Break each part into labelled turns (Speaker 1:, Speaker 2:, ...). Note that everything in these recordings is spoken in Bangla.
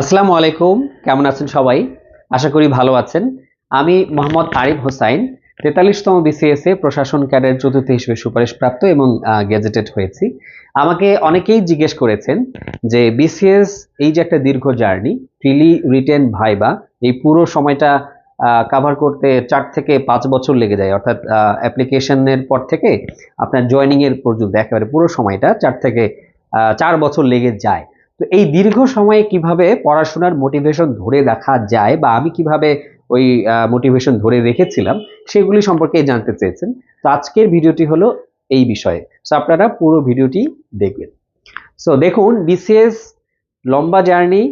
Speaker 1: আসসালামু আলাইকুম, কেমন আছেন সবাই? আশা করি ভালো আছেন। আমি মোহাম্মদ আরিফ হোসাইন, তেতাল্লিশতম বিসিএস এ প্রশাসন ক্যাডার চতুর্থ হিসেবে সুপারিশপ্রাপ্ত এবং গেজেটেড হয়েছি। আমাকে অনেকেই জিজ্ঞেস করেছেন যে বিসিএস এই যে একটা দীর্ঘ জার্নি প্রিলি রিটেন ভাইবা, এই পুরো সময়টা কাভার করতে চার থেকে পাঁচ বছর লেগে যায়। অর্থাৎ অ্যাপ্লিকেশনের পর থেকে আপনার জয়নিং এর পর্যন্ত, একেবারে পুরো সময়টা চার থেকে চার বছর লেগে যায়। তো এই দীর্ঘ সময়ে কীভাবে পড়াশোনার মোটিভেশন ধরে রাখা যায় বা আমি কীভাবে ওই মোটিভেশন ধরে রেখেছিলাম, সেগুলি সম্পর্কে জানতে চেয়েছেন। তো আজকের ভিডিওটি হলো এই বিষয়ে। সো আপনারা পুরো ভিডিওটি দেখবেন। সো দেখুন বিসিএস লম্বা জার্নি।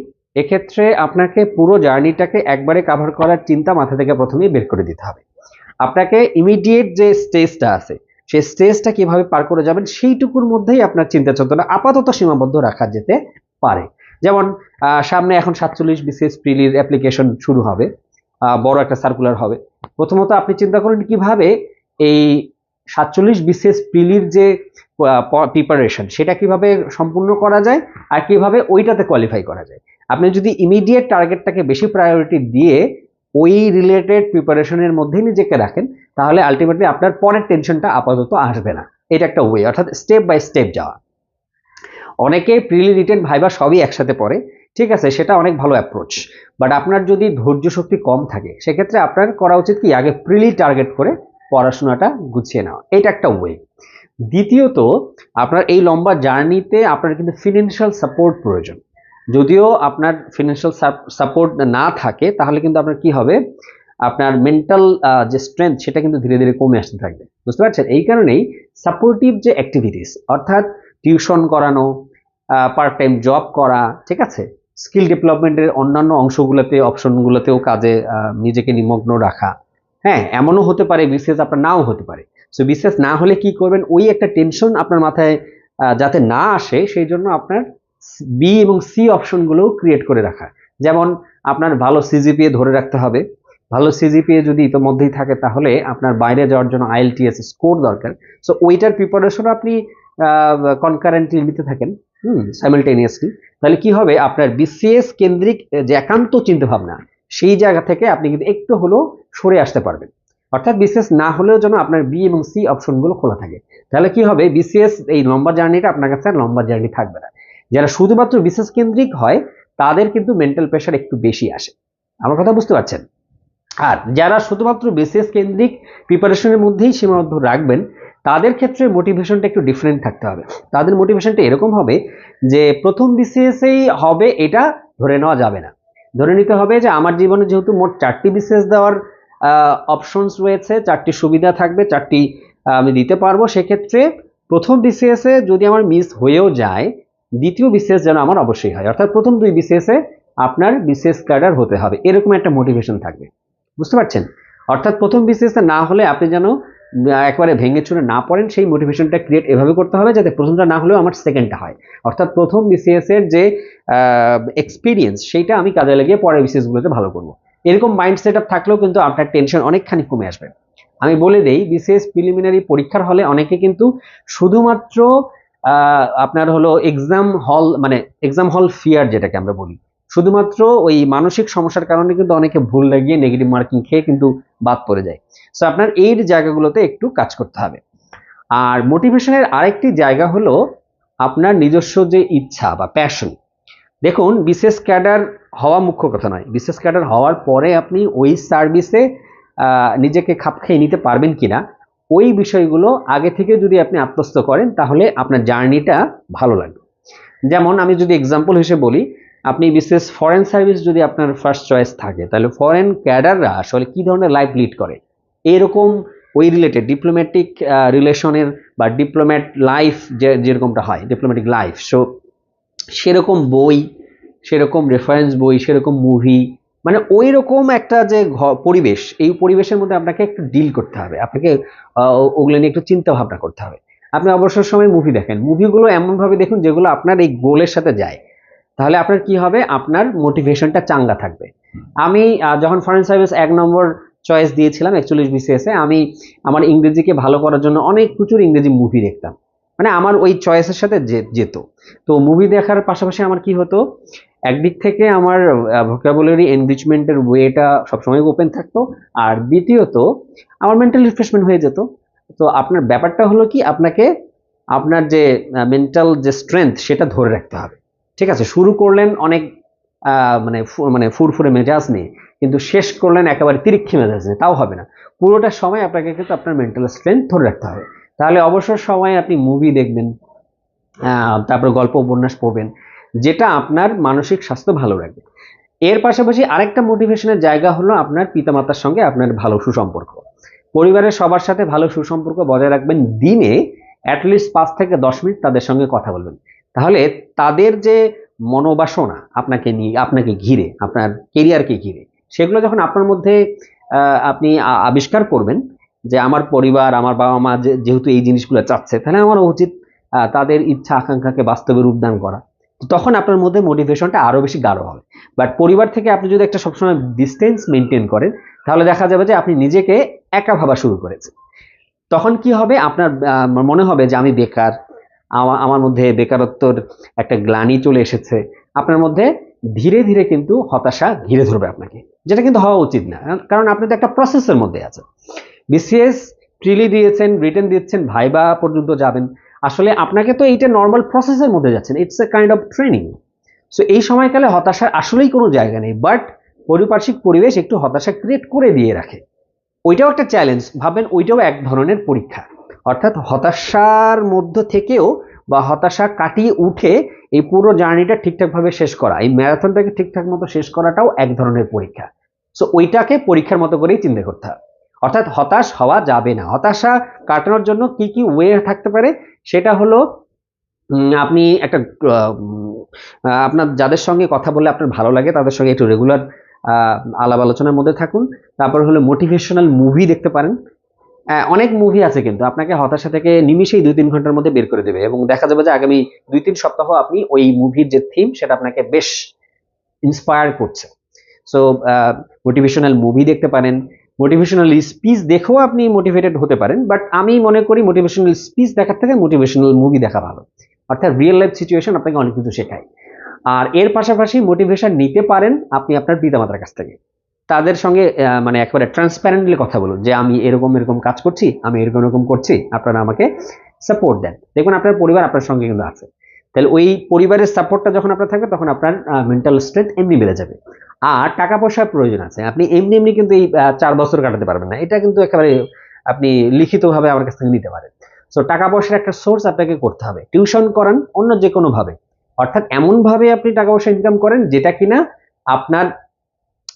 Speaker 1: এক্ষেত্রে আপনাকে পুরো জার্নিটাকে একবারে কাভার করার চিন্তা মাথা থেকে প্রথমেই বের করে দিতে হবে। আপনাকে ইমিডিয়েট যে স্টেজটা আছে, সেই স্টেজটা কীভাবে পার করে যাবেন, সেইটুকুর মধ্যেই আপনার চিন্তা চেতনা আপাতত সীমাবদ্ধ রাখা যেতে পারে। যেমন সামনে এখন সাতচল্লিশ বিসিএস প্রিলির অ্যাপ্লিকেশন শুরু হবে বড় একটা সার্কুলার হবে। প্রথমত আপনি চিন্তা করেন কীভাবে এই সাতচল্লিশ বিসিএস প্রিলির যে প্রিপারেশন সেটা কীভাবে সম্পূর্ণ করা যায় আর কীভাবে ওইটাতে কোয়ালিফাই করা যায়। আপনি যদি ইমিডিয়েট টার্গেটটাকে বেশি প্রায়োরিটি দিয়ে ওই রিলেটেড প্রিপারেশনের মধ্যেই নিজেকে রাখেন, তাহলে আলটিমেটলি আপনার পরের টেনশনটা আপাতত আসবে না। এটা একটা ওয়ে অর্থাৎ স্টেপ বাই স্টেপ যাওয়া। অনেকে প্রিলি রিটেন ভাইবা সবই একসাথে পড়ে, ঠিক আছে, সেটা অনেক ভালো অ্যাপ্রোচ বাট আপনার যদি ধৈর্য শক্তি কম থাকে, সেক্ষেত্রে আপনার করা উচিত কি, আগে প্রিলি টার্গেট করে পড়াশোনাটা গুছিয়ে নেওয়া। এটা একটা ওয়ে দ্বিতীয়ত, আপনার এই লম্বা জার্নিতে আপনার কিন্তু ফিনান্সিয়াল সাপোর্ট প্রয়োজন। যদিও আপনার ফিনান্সিয়াল সাপোর্ট না থাকে, তাহলে কিন্তু আপনার কি হবে? আপনার মেন্টাল যে স্ট্রেংথ সেটা কিন্তু ধীরে ধীরে কমে আসতে থাকবে। বুঝতে পারছেন? এই কারণেই সাপোর্টিভ যে অ্যাক্টিভিটিস অর্থাৎ টিউশন করানো পার্ট টাইম জব করা, ঠিক আছে? স্কিল ডেভেলপমেন্টের অন্যান্য অংশগুলোতে অপশনগুলোতেও কাজে নিজেকে নিমগ্ন রাখা। হ্যাঁ এমনও হতে পারে বিসিএস আপনার নাও হতে পারে। সো বিসিএস না হলে কি করবেন? ওই একটা টেনশন আপনার মাথায় যাতে না আসে, সেই জন্য আপনার বি এবং সি অপশনগুলোও ক্রিয়েট করে রাখা। যেমন, আপনার ভালো সিজিপিএ ধরে রাখতে হবে। ভালো সিজিপিএ যদি ইতোমধ্যেই থাকে, তাহলে আপনার বাইরে যাওয়ার জন্য আইএলটিএস স্কোর দরকার। সো ওইটার প্রিপারেশন আপনি কনকারেন্টলি নিতে থাকেন হুম। সাইমেলটেনিয়াসলি তাহলে কি হবে? আপনার বিসিএস কেন্দ্রিক যে একান্ত চিন্তাভাবনা সেই জায়গা থেকে আপনি কিন্তু একটু হলেও সরে আসতে পারবেন। অর্থাৎ বিসিএস না হলেও যেন আপনার বি এবং সি অপশনগুলো খোলা থাকে। তাহলে কি হবে? বিসিএস এই লম্বা জার্নিটা আপনার কাছে লম্বা জার্নি থাকবে না। যারা শুধুমাত্র বিসিএস কেন্দ্রিক হয় তাদের কিন্তু মেন্টাল প্রেশার একটু বেশি আসে। আমার কথা বুঝতে পারছেন? আর যারা শুধুমাত্র বিসিএস কেন্দ্রিক প্রিপারেশনের মধ্যেই সীমাবদ্ধ রাখবেন তাদের ক্ষেত্রে মোটিভেশনটা একটু ডিফারেন্ট থাকতে হবে। তাদের মোটিভেশনটা এরকম হবে যে, প্রথম বিসিএসেই হবে, এটা ধরে নেওয়া যাবে না। ধরে নিতে হবে যে, আমার জীবনে যেহেতু মোট চারটি বিসিএস দেওয়ার অপশনস রয়েছে, চারটি সুবিধা থাকবে, চারটি আমি দিতে পারব, সেক্ষেত্রে প্রথম বিসিএস যদি আমার মিস হয়েও যায়, দ্বিতীয় বিসিএস যেন আমার অবশ্যই হয়। অর্থাৎ প্রথম দুই বিসিএস আপনার বিসিএস ক্যাডার হতে হবে। এরকম একটা মোটিভেশন থাকবে। বুঝতে পারছেন? অর্থাৎ প্রথম বিসিএস না হলে আপনি যেন একবারে ভেঙে চুরে না পড়েন, সেই মোটিভেশনটা ক্রিয়েট এভাবে করতে হবে যাতে প্রথমটা না হলেও আমার সেকেন্ডটা হয়। অর্থাৎ প্রথম বিসিএস এর যে এক্সপিরিয়েন্স সেইটা আমি কাজে লাগিয়ে পরের বিসিএস গুলোতে ভালো করব। এরকম মাইন্ড সেট আপ থাকলেও কিন্তু আপনার টেনশন অনেকখানি কমে আসবে। আমি বলে দেই বিসিএস প্রিলিমিনারি পরীক্ষার হলে অনেকে কিন্তু শুধুমাত্র আপনার হলো এক্সাম হল মানে এক্সাম হল ফিয়ার যেটাকে আমরা বলি শুধুমাত্র ওই মানসিক সমস্যার কারণে কিন্তু অনেকে ভুল লাগিয়ে নেগেটিভ মার্কিং খেয়ে কিন্তু বাদ পড়ে যায়। সো আপনার এই জায়গাগুলোতে একটু কাজ করতে হবে। আর মোটিভেশনের আরেকটি জায়গা হলো আপনার নিজস্ব যে ইচ্ছা বা প্যাশন দেখুন, বিশেষ ক্যাডার হওয়া মুখ্য কথা নয়। বিশেষ ক্যাডার হওয়ার পরে আপনি ওই সার্ভিসে নিজেকে খাপ খাইয়ে নিতে পারবেন কিনা, ওই বিষয়গুলো আগে থেকে যদি আপনি আত্মস্থ করেন, তাহলে আপনার জার্নিটা ভালো লাগবে। যেমন আমি যদি এক্সাম্পল হিসেবে বলি আপনি বিশেষ ফরেন সার্ভিস যদি আপনার ফার্স্ট চয়েস থাকে, তাহলে ফরেন ক্যাডাররা আসলে কি ধরনের লাইফ লিড করে? এরকম ওই রিলেটেড ডিপ্লোম্যাটিক রিলেশনের বা ডিপ্লোম্যাট লাইফ যে, যেরকমটা হয় ডিপ্লোম্যাটিক লাইফ সো সেরকম বই, সেরকম রেফারেন্স বই, সেরকম মুভি মানে ওই রকম একটা যে পরিবেশ, এই পরিবেশের মধ্যে আপনাকে একটু ডিল করতে হবে। আপনাকে ওগুলো নিয়ে একটু চিন্তা ভাবনা করতে হবে। আপনি অবসর সময় মুভি দেখেন। মুভিগুলো এমনভাবে দেখুন যেগুলো আপনার এই গোলের সাথে যায়। তাহলে আপনার কি হবে? আপনার মোটিভেশনটা চাঙ্গা থাকবে। আমি যখন ফরেন সার্ভিস এক নম্বর চয়েস দিয়েছিলাম একচল্লিশ বিসিএস আমি আমার ইংরেজিকে ভালো করার জন্য অনেক প্রচুর ইংরেজি মুভি দেখতাম। মানে আমার ওই চয়েসের সাথে যেত। তো মুভি দেখার পাশাপাশি আমার কি হতো? একদিক থেকে আমার ভোকাবুলারি এনরিচমেন্টের ওয়েটা সবসময় ওপেন থাকতো। আর দ্বিতীয়ত, আমার মেন্টাল রিফ্রেশমেন্ট হয়ে যেত। তো আপনার ব্যাপারটা হলো কি, আপনাকে আপনার যে মেন্টাল যে স্ট্রেংথ সেটা ধরে রাখতে হবে। ঠিক আছে, শুরু করলেন অনেক মানে মানে ফুরফুরে মেজাজ নিয়ে, কিন্তু শেষ করলেন একেবারে তিরিক্ষি মেজাজ নিয়ে, তাও হবে না। পুরোটা সময় আপনাকে কিন্তু আপনার মেন্টাল স্ট্রেংথ ধরে রাখতে হবে। তাহলে অবসর সময়ে আপনি মুভি দেখবেন তারপর গল্প উপন্যাস পড়বেন, যেটা আপনার মানসিক স্বাস্থ্য ভালো রাখবে। এর পাশাপাশি আরেকটা মোটিভেশনের জায়গা হলো আপনার পিতামাতার সঙ্গে আপনার ভালো সুসম্পর্ক। পরিবারের সবার সাথে ভালো সুসম্পর্ক বজায় রাখবেন দিনে অ্যাটলিস্ট পাঁচ থেকে দশ মিনিট তাদের সঙ্গে কথা বলবেন। তাহলে তাদের যে মনোবাসনা আপনাকে নিয়ে, আপনাকে ঘিরে, আপনার কেরিয়ারকে ঘিরে, সেগুলো যখন আপনার মধ্যে আপনি আবিষ্কার করবেন যে আমার পরিবার, আমার বাবা মা যেহেতু এই জিনিসগুলো চাচ্ছে, তাহলে আমার উচিত তাদের ইচ্ছা আকাঙ্ক্ষাকে বাস্তবে রূপদান করা। তখন আপনার মধ্যে মোটিভেশনটা আরও বেশি গাঢ় হবে। বাট পরিবার থেকে আপনি যদি একটা সবসময় ডিস্টেন্স মেনটেন করেন, তাহলে দেখা যাবে যে আপনি নিজেকে একা ভাবা শুরু করেছেন। তখন কি হবে? আপনার মনে হবে যে আমি বেকার আমার মধ্যে বেকারত্বর একটা গ্লানি চলে এসেছে। আপনার মধ্যে ধীরে ধীরে কিন্তু হতাশা ঘিরে ধরবে আপনাকে। যেটা কিন্তু হওয়া উচিত না। কারণ আপনি তো একটা প্রসেসের মধ্যে আছেন। বিসিএস ট্রিলি দিয়েছেন রিটেন দিচ্ছেন, ভাইবা পর্যন্ত যাবেন। আসলে আপনাকে তো এইটা নর্মাল প্রসেসের মধ্যে যাচ্ছেন। It's a kind of training so এই সময়কালে হতাশার আসলেই কোনো জায়গা নেই। বাট পারিপার্শ্বিক পরিবেশ একটু হতাশা ক্রিয়েট করে দিয়ে রাখে। ওইটাও একটা চ্যালেঞ্জ ভাবেন ওইটাও এক ধরনের পরীক্ষা। অর্থাৎ হতাশার মধ্য থেকেও বা হতাশা কাটিয়ে উঠে এই পুরো জার্নিটা ঠিকঠাকভাবে শেষ করা, এই ম্যারাথনটাকে ঠিকঠাক মতো শেষ করাটাও এক ধরনের পরীক্ষা। সো ওইটাকে পরীক্ষার মতো করেই চিন্তা করতে হবে। অর্থাৎ হতাশ হওয়া যাবে না। হতাশা কাটানোর জন্য কি কি ওয়ে থাকতে পারে? সেটা হলো আপনি একটা আপনার যাদের সঙ্গে কথা বলে আপনার ভালো লাগে, তাদের সঙ্গে একটু রেগুলার আলাপ আলোচনার মধ্যে থাকুন। তারপর হলো মোটিভেশনাল মুভি দেখতে পারেন। অনেক মুভি আছে কিন্তু আপনাকে হতাশা থেকে নিমিশেই দুই তিন ঘণ্টার মধ্যে বের করে দেবে এবং দেখা যাবে যে আগামী দুই তিন সপ্তাহ আপনি ওই মুভির যে থিম সেটা আপনাকে বেশ ইন্সপায়ার করছে। সো মোটিভেশনাল মুভি দেখতে পারেন। মোটিভেশনাল স্পিচ দেখেও আপনি মোটিভেটেড হতে পারেন বাট আমি মনে করি মোটিভেশনাল স্পিচ দেখার থেকে মোটিভেশনাল মুভি দেখা ভালো। অর্থাৎ রিয়েল লাইফ সিচুয়েশন আপনাকে অনেক কিছু শেখায়। আর এর পাশাপাশি মোটিভেশন নিতে পারেন আপনি আপনার পিতামাতার কাছ থেকে। তাদের সঙ্গে মানে একেবারে ট্রান্সপ্যারেন্টলি কথা বলুন যে আমি এরকম এরকম কাজ করছি, আমি এরকম এরকম করছি, আপনারা আমাকে সাপোর্ট দেন। দেখুন, আপনার পরিবার আপনার সঙ্গে কিন্তু আছে। তাহলে ওই পরিবারের সাপোর্টটা যখন আপনার থাকবে, তখন আপনার মেন্টাল স্ট্রেংথ এমনি বেড়ে যাবে। আর টাকা পয়সার প্রয়োজন আছে। আপনি এমনি এমনি কিন্তু এই চার বছর কাটাতে পারবেন না। এটা কিন্তু একেবারে আপনি লিখিতভাবে আমার কাছ থেকে নিতে পারেন। সো টাকা পয়সার একটা সোর্স আপনাকে করতে হবে। টিউশন করান অন্য যে কোনো ভাবে অর্থাৎ এমনভাবে আপনি টাকা পয়সা ইনকাম করেন যেটা কিনা আপনার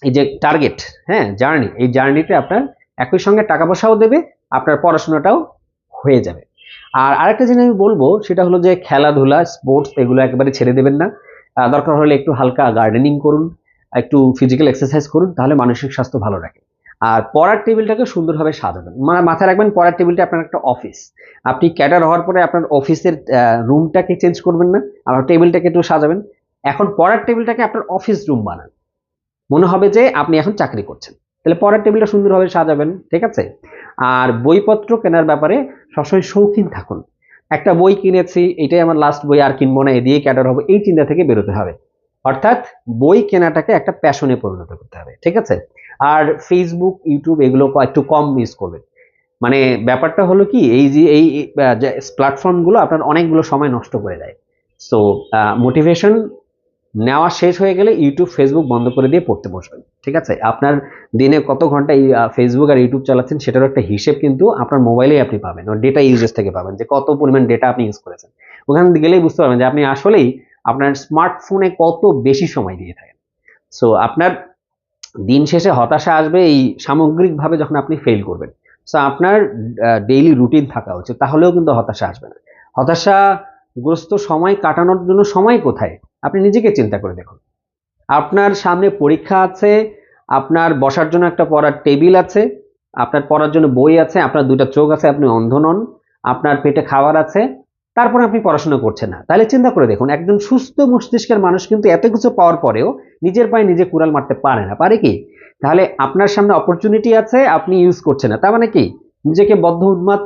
Speaker 1: এই যে টার্গেট হ্যাঁ জার্নি এই জার্নিতে আপনার একই সঙ্গে টাকা পয়সাও দেবে, আপনার পড়াশোনাটাও হয়ে যাবে। আর আরেকটা জিনিস আমি বলব, সেটা হলো যে খেলাধুলা স্পোর্টস এগুলো একেবারে ছেড়ে দেবেন না। দরকার হলে একটু হালকা গার্ডেনিং করুন, একটু ফিজিক্যাল এক্সারসাইজ করুন, তাহলে মানসিক স্বাস্থ্য ভালো রাখে। আর পড়ার টেবিলটাকে সুন্দরভাবে সাজাবেন। মানে মাথায় রাখবেন, পড়ার টেবিলটা আপনার একটা অফিস আপনি ক্যাডার হওয়ার পরে আপনার অফিসের রুমটাকে চেঞ্জ করবেন না আর টেবিলটাকে একটু সাজাবেন। এখন পড়ার টেবিলটাকে আপনার অফিস রুম বানান। মনে হবে যে আপনি এখন চাকরি করছেন। তাহলে পরের টেবিলটা সুন্দরভাবে সাজাবেন, ঠিক আছে? আর বইপত্র কেনার ব্যাপারে সবসময় শৌখিন থাকুন। একটা বই কিনেছি, এটাই আমার লাস্ট বই, আর কিনবো না এ দিয়ে ক্যাডার হব, এই চিন্তা থেকে বেরোতে হবে। অর্থাৎ বই কেনাটাকে একটা প্যাশনে পরিণত করতে হবে, ঠিক আছে? আর ফেসবুক ইউটিউব এগুলো একটু কম ইউজ করবেন। মানে ব্যাপারটা হলো কি, এই যে, এই প্ল্যাটফর্মগুলো আপনার অনেকগুলো সময় নষ্ট করে দেয়। সো মোটিভেশন নেওয়া শেষ হয়ে গেলে ইউটিউব, ফেসবুক বন্ধ করে দিয়ে পড়তে বসবেন। ঠিক আছে? আপনার দিনে কত ঘণ্টা ফেসবুক আর ইউটিউব চালাচ্ছেন সেটার একটা হিসেব কিন্তু আপনার মোবাইলেই আপনি পাবেন ডেটা ইউজেস থেকে পাবেন যে কত পরিমাণ ডেটা আপনি ইউজ করেছেন। ওখানে গেলেই বুঝতে পারবেন যে আপনি আসলেই আপনার স্মার্টফোনে কত বেশি সময় দিয়ে থাকেন। সো আপনার দিন শেষে হতাশা আসবে এই সামগ্রিকভাবে যখন আপনি ফেল করবেন। সো আপনার ডেইলি রুটিন থাকা উচিত, তাহলেও কিন্তু হতাশা আসবে না। হতাশাগ্রস্ত সময় কাটানোর জন্য সময় কোথায়? আপনি নিজেকে চিন্তা করে দেখুন। আপনার সামনে পরীক্ষা আছে, আপনার বসার জন্য একটা পড়ার টেবিল আছে, আপনার পড়ার জন্য বই আছে, আপনার দুইটা চোখ আছে, আপনি অন্ধ নন, আপনার পেটে খাবার আছে, তারপরে আপনি পড়াশোনা করছেন না। তাহলে চিন্তা করে দেখুন, একজন সুস্থ মস্তিষ্কের মানুষ কিন্তু এত কিছু পাওয়ার পরেও নিজের পায়ে নিজে কুড়াল মারতে পারে না। পারে কি? তাহলে আপনার সামনে অপরচুনিটি আছে, আপনি ইউজ করছেন না। তার মানে কি? নিজেকে বদ্ধ উন্মাদ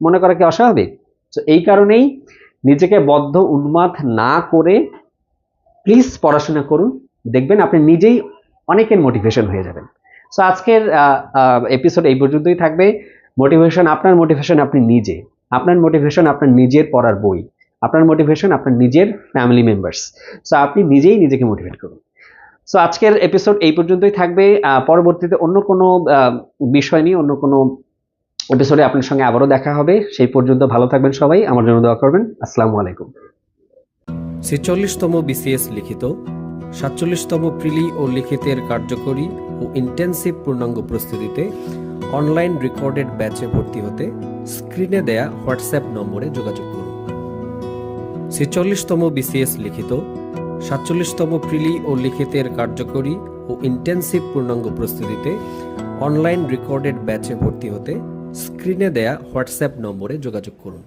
Speaker 1: মনে করা কি অস্বাভাবিক? তো এই কারণেই নিজেকে বদ্ধ উন্মাদ না করে প্লিজ পড়াশোনা করুন। দেখবেন আপনি নিজেই অনেকের মোটিভেশন হয়ে যাবেন। সো আজকের এপিসোড এই পর্যন্তই থাকবে। মোটিভেশন আপনার মোটিভেশন আপনি নিজে। আপনার মোটিভেশন আপনার নিজের পড়ার বই। আপনার মোটিভেশন আপনার নিজের ফ্যামিলি মেম্বার্স সো আপনি নিজেই নিজেকে মোটিভেট করুন। সো আজকের এপিসোড এই পর্যন্তই থাকবে। পরবর্তীতে অন্য কোনো বিষয় নিয়ে, অন্য কোনো এপিসোডে আপনার সঙ্গে আবারও দেখা হবে। সেই পর্যন্ত ভালো থাকবেন সবাই। আমার জন্য দোয়া করবেন। আসসালামু আলাইকুম।
Speaker 2: ছেচল্লিশতম বিসিএস লিখিত, সাতচল্লিশতম প্রিলি ও লিখিতের কার্যকরী ও ইন্টেন্সিভ পূর্ণাঙ্গ প্রস্তুতিতে অনলাইন রেকর্ডেড ব্যাচে ভর্তি হতে স্ক্রিনে দেয়া হোয়াটসঅ্যাপ নম্বরে যোগাযোগ করুন। ছেচল্লিশতম বিসিএস লিখিত, সাতচল্লিশতম প্রিলি ও লিখিতের কার্যকরী ও ইন্টেন্সিভ পূর্ণাঙ্গ প্রস্তুতিতে অনলাইন রেকর্ডেড ব্যাচে ভর্তি হতে স্ক্রিনে দেয়া হোয়াটসঅ্যাপ নম্বরে যোগাযোগ করুন।